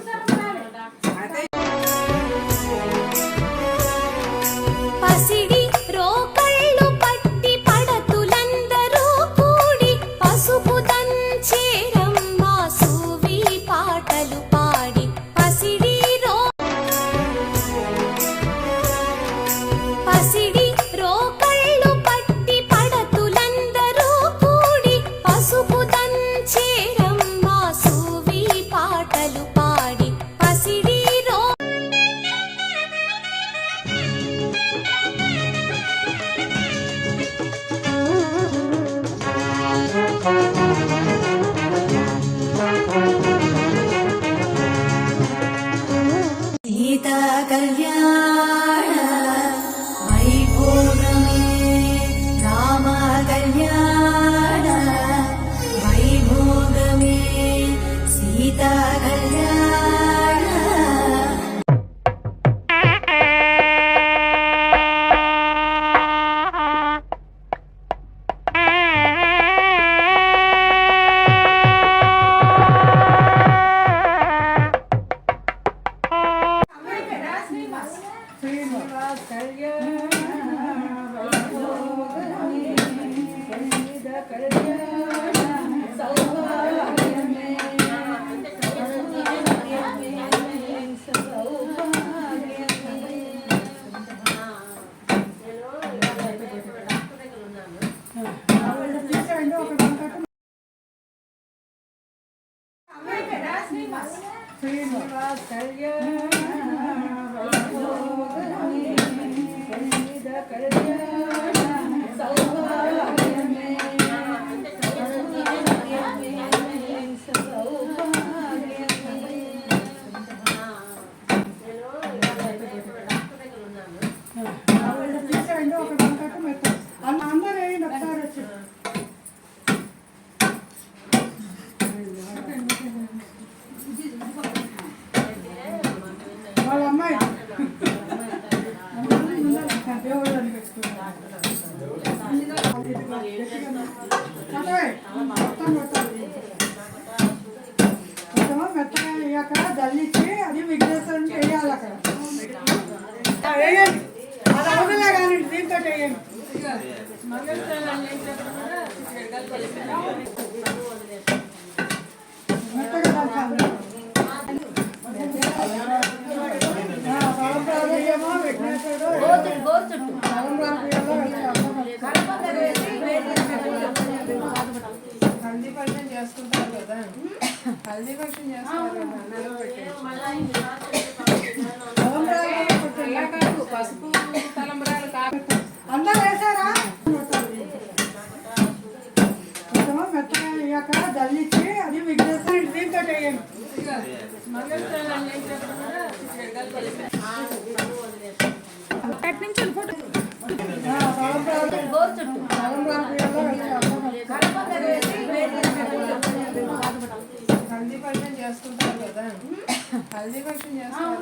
Sao nó 得 yeah. Srinivasa కళ్యాణ వేయండి. అది హల్దీ ఫంక్షన్ చేసుకుంటారు కదా. హల్దీ ఫంక్షన్ చేస్తారు కదా తల్లిచ్చి అది విజ్ఞప్తి దీంతో వేయండి నుంచి ఫోటో హల్దీ ఫంక్షన్ చేసుకుంటారు కదా. హల్దీ ఫంక్షన్ చేస్తారు